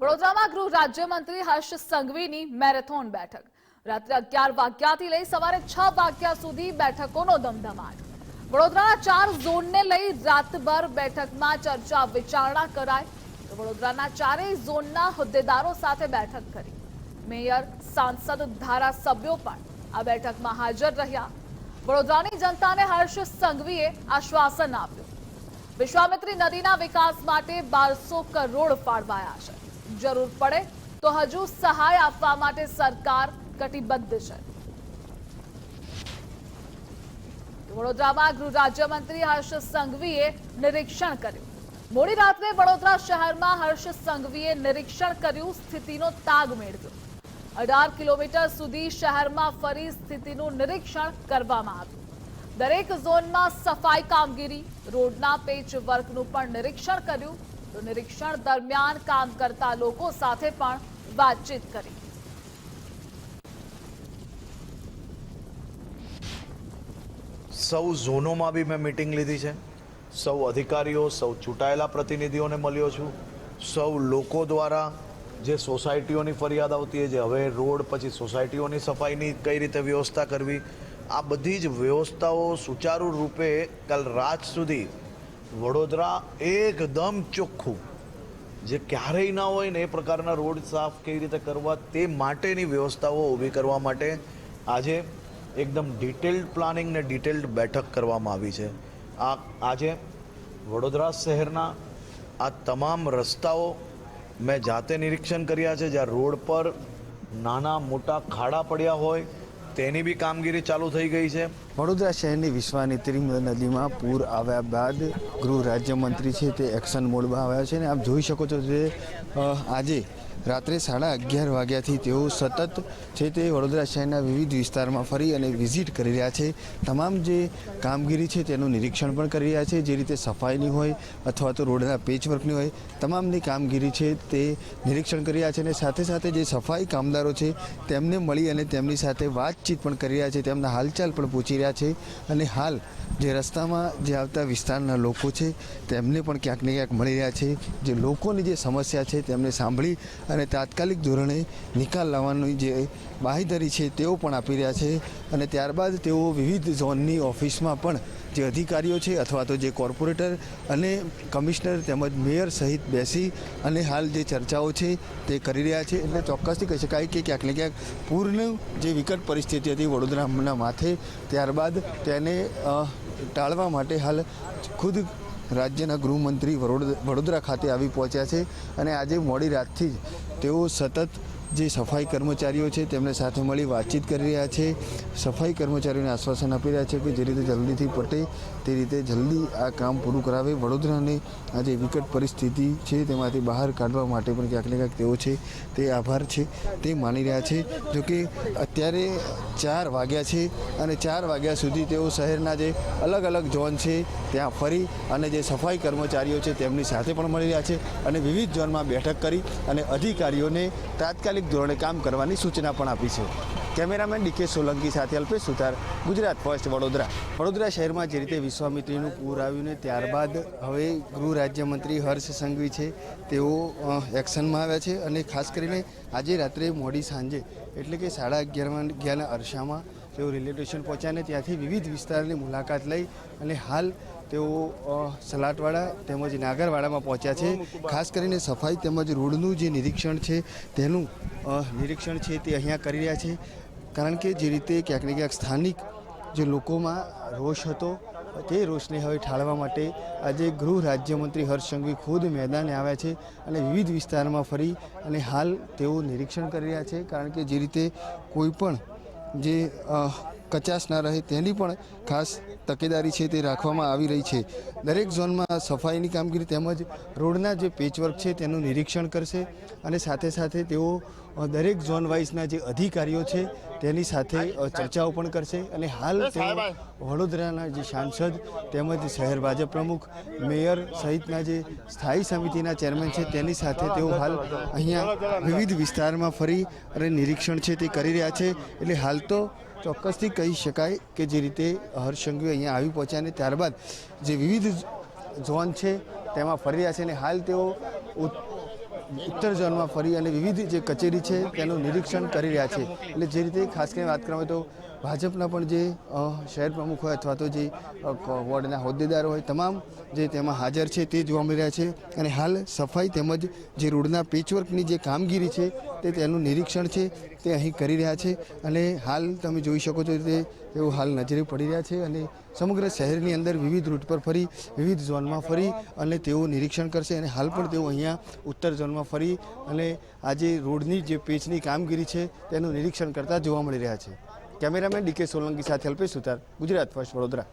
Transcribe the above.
વડોદરામાં ગૃહ રાજ્યમંત્રી હર્ષ સંઘવીની મેરેથોન બેઠક. રાત્રે અગિયાર વાગ્યાથી લઈ સવારે છ વાગ્યા સુધી બેઠકોનો ધમધમાટ વડોદરાના ચાર ઝોનને લઈ રાતભર બેઠકમાં ચર્ચા વિચારણા કરાઈ. તો વડોદરાના ચારેય ઝોનના હોદ્દેદારો સાથે બેઠક કરી. મેયર, સાંસદ, ધારાસભ્યો પણ આ બેઠકમાં હાજર રહ્યા. વડોદરાની જનતાને હર્ષ સંઘવીએ આશ્વાસન આપ્યું. વિશ્વામિત્રી નદીના વિકાસ માટે બારસો કરોડ ફાળવાયા છે. જરૂર પડે, તો હજુ સહાય આપવા માટે સરકાર કટિબદ્ધ છે. વડોદરામાં ગૃહ રાજ્યમંત્રી હર્ષ સંઘવીએ નિરીક્ષણ કર્યું. મોડી રાત્રે વડોદરા શહેરમાં હર્ષ સંઘવીએ નિરીક્ષણ કર્યું, સ્થિતિનો તાગ મેળવ્યો. અઢાર કિલોમીટર સુધી શહેરમાં ફરી સ્થિતિનું નિરીક્ષણ કરવામાં આવ્યું. દરેક ઝોનમાં સફાઈ કામગીરી, રોડના પેચ વર્કનું પણ નિરીક્ષણ કર્યું તો નિરીક્ષણ દરમિયાન કામ કરતા લોકો સાથે પણ વાતચીત કરી. સૌ ઝોનોમાં બી મેં મિટિંગ લીધી છે. સૌ અધિકારીઓ, સૌ ચૂંટાયેલા પ્રતિનિધિઓને મળ્યો છું. સૌ લોકો દ્વારા જે સોસાયટીઓની ફરિયાદ આવતી હોય છે હવે રોડ પછી સોસાયટીઓની સફાઈની કઈ રીતે વ્યવસ્થા કરવી, આ બધી જ વ્યવસ્થાઓ સુચારુ રૂપે કાલ રાત સુધી વડોદરા એકદમ ચોખ્ખું. જે ક્યારેય ના હોય ને એ પ્રકારના રોડ સાફ કેવી રીતે કરવા તે માટેની વ્યવસ્થાઓ ઊભી કરવા માટે આજે એકદમ ડિટેલ્ડ પ્લાનિંગ ને ડિટેલ્ડ બેઠક કરવામાં આવી છે. આ આજે વડોદરા શહેરના આ તમામ રસ્તાઓ મેં જાતે નિરીક્ષણ કર્યા છે, જ્યાં રોડ પર નાના મોટા ખાડા પડ્યા હોય તેની બી કામગીરી ચાલુ થઈ ગઈ છે. વડોદરા શહેરની વિશ્વામિત્રી નદીમાં પૂર આવ્યા બાદ ગૃહ રાજ્યમંત્રી છે તે એક્શન મોડમાં આવ્યા છે અને આપ જોઈ શકો છો જે આજે રાત્રે સાડા અગિયાર વાગ્યાથી તેઓ સતત છે તે વડોદરા શહેરના વિવિધ વિસ્તારમાં ફરી અને વિઝિટ કરી રહ્યા છે. તમામ જે કામગીરી છે તેનું નિરીક્ષણ પણ કરી રહ્યા છે. જે રીતે સફાઈની હોય અથવા તો રોડના પેચવર્કની હોય, તમામની કામગીરી છે તે નિરીક્ષણ કરી રહ્યા છે અને સાથે સાથે જે સફાઈ કામદારો છે તેમને મળી અને તેમની સાથે વાતચીત પણ કરી રહ્યા છે. તેમના હાલચાલ પણ પૂછી રહ્યા છે અને હાલ જે રસ્તામાં જે આવતા વિસ્તારના લોકો છે, તેમને પણ ક્યાંક ને ક્યાંક મળી રહ્યા છે. જે લોકોની જે સમસ્યા છે તેમને સાંભળી અને તાત્કાલિક ધોરણે નિકાલ લાવવાની જે બાહીધરી છે તેઓ પણ આપી રહ્યા છે અને ત્યારબાદ તેઓ વિવિધ ઝોનની ઓફિસમાં પણ જે અધિકારીઓ છે અથવા તો જે કોર્પોરેટર અને કમિશનર તેમજ મેયર સહિત બેસી અને હાલ જે ચર્ચાઓ છે તે કરી રહ્યા છે. એટલે ચોક્કસથી કહી શકાય કે ક્યાંક ને ક્યાંક પૂર્ણ જે વિકટ પરિસ્થિતિ હતી વડોદરાના માથે, ત્યારબાદ તેને ટાળવા માટે હાલ ખુદ રાજ્યના ગૃહમંત્રી વડોદ- વડોદરા ખાતે આવી પહોંચ્યા છે. અને આજે મોડી રાતથી જ તેઓ સતત જે સફાઈ કર્મચારીઓ છે તેમને સાથે મળી વાતચીત કરી રહ્યા છે. સફાઈ કર્મચારીઓને આશ્વાસન આપી રહ્યા છે કે જે રીતે જલ્દીથી પટે તે રીતે જલ્દી આ કામ પૂરું કરાવે. વડોદરાને આ જે વિકટ પરિસ્થિતિ છે, તેમાંથી બહાર કાઢવા માટે પણ ક્યાંક ને ક્યાંક તેઓ છે, તે આભાર છે, તે માની રહ્યા છે. જોકે અત્યારે ચાર વાગ્યા છે અને ચાર વાગ્યા સુધી તેઓ શહેરના જે અલગ અલગ ઝોન છે, ત્યાં ફરી અને જે સફાઈ કર્મચારીઓ છે તેમની સાથે પણ મળી રહ્યા છે અને વિવિધ ઝોનમાં બેઠક કરી અને અધિકારીઓને તાત્કાલિક ધોરણે કામ કરવાની સૂચના પણ આપી છે. કેમેરામેન ડીકે સોલંકી સાથે અલ્પેશ સુથાર, ગુજરાત ફર્સ્ટ વડોદરા. વડોદરા શહેરમાં જે રીતે વિશ્વામિત્રીનું પૂર આવ્યું ને ત્યારબાદ હવે ગૃહ રાજ્યમંત્રી હર્ષ સંઘવી છે, તેઓ એક્શનમાં આવ્યા છે અને ખાસ કરીને આજે રાત્રે મોડી સાંજે, એટલે કે સાડા અગિયારમાં અગિયારના અરસામાં તેઓ રેલવે સ્ટેશન પહોંચ્યા અને ત્યાંથી વિવિધ વિસ્તારની મુલાકાત લઈ અને હાલ તેઓ સલાટવાડા તેમજ નાગરવાડામાં પહોંચ્યા છે. ખાસ કરીને સફાઈ તેમજ રોડનું જે નિરીક્ષણ છે, તેનું નિરીક્ષણ છે તે અહીંયા કરી રહ્યા છે. કારણ કે જે રીતે ક્યાંક ને ક્યાંક સ્થાનિક જે લોકોમાં રોષ હતો, તે રોષને હવે ઠાળવા માટે આજે ગૃહ રાજ્યમંત્રી હર્ષ સંઘવી ખુદ મેદાને આવ્યા છે અને વિવિધ વિસ્તારમાં ફરી અને હાલ તેઓ નિરીક્ષણ કરી રહ્યા છે. કારણ કે જે રીતે કોઈ પણ જે અ, કચાશ ના રહે તેની પણ ખાસ તકેદારી છે તે રાખવામાં આવી રહી છે. દરેક ઝોનમાં સફાઈની કામગીરી તેમજ રોડના જે પેચવર્ક છે તેનું નિરીક્ષણ કરશે અને સાથે સાથે તેઓ દરેક ઝોન વાઇઝના જે અધિકારીઓ છે તેની સાથે ચર્ચાઓ પણ કરશે અને હાલ તેઓ વડોદરાના જે સાંસદ તેમજ શહેર ભાજપ પ્રમુખ, મેયર સહિતના જે સ્થાયી સમિતિના ચેરમેન છે તેની સાથે તેઓ હાલ અહીંયા વિવિધ વિસ્તારમાં ફરી અને નિરીક્ષણ છે તે કરી રહ્યા છે. એટલે હાલ તો ચોક્કસથી કહી શકાય કે જે રીતે હર્ષંઘવી અહીંયા આવી પહોંચ્યા અને ત્યારબાદ જે વિવિધ ઝોન છે, તેમાં ફરી રહ્યા છે અને હાલ તેઓ ઉત્તર ઝોનમાં ફરી અને વિવિધ જે કચેરી છે, તેનું નિરીક્ષણ કરી રહ્યા છે. એટલે જે રીતે ખાસ કરીને વાત કરવામાં તો ભાજપના પણ જે શહેર પ્રમુખ હોય અથવા તો જે વોર્ડના હોદ્દેદારો હોય, તમામ જે તેમાં હાજર છે તે જોવા મળી રહ્યા છે અને હાલ સફાઈ તેમજ જે રોડના પેચવર્કની જે કામગીરી છે તે તેનું નિરીક્ષણ છે, તે અહીં કરી રહ્યા છે અને હાલ તમે જોઈ શકો છો તે, તેઓ હાલ નજરે પડી રહ્યા છે અને સમગ્ર શહેરની અંદર વિવિધ રૂટ પર ફરી, વિવિધ ઝોનમાં ફરી અને તેઓ નિરીક્ષણ કરશે અને હાલ પણ તેઓ અહીંયા ઉત્તર ઝોનમાં ફરી અને આજે રોડની જે પેચની કામગીરી છે તેનું નિરીક્ષણ કરતા જોવા મળી રહ્યા છે. કેમેરામેન ડીકે સોલંકી સાથે અલ્પેશ સુતાર ગુજરાત ફર્સ્ટ વડોદરા.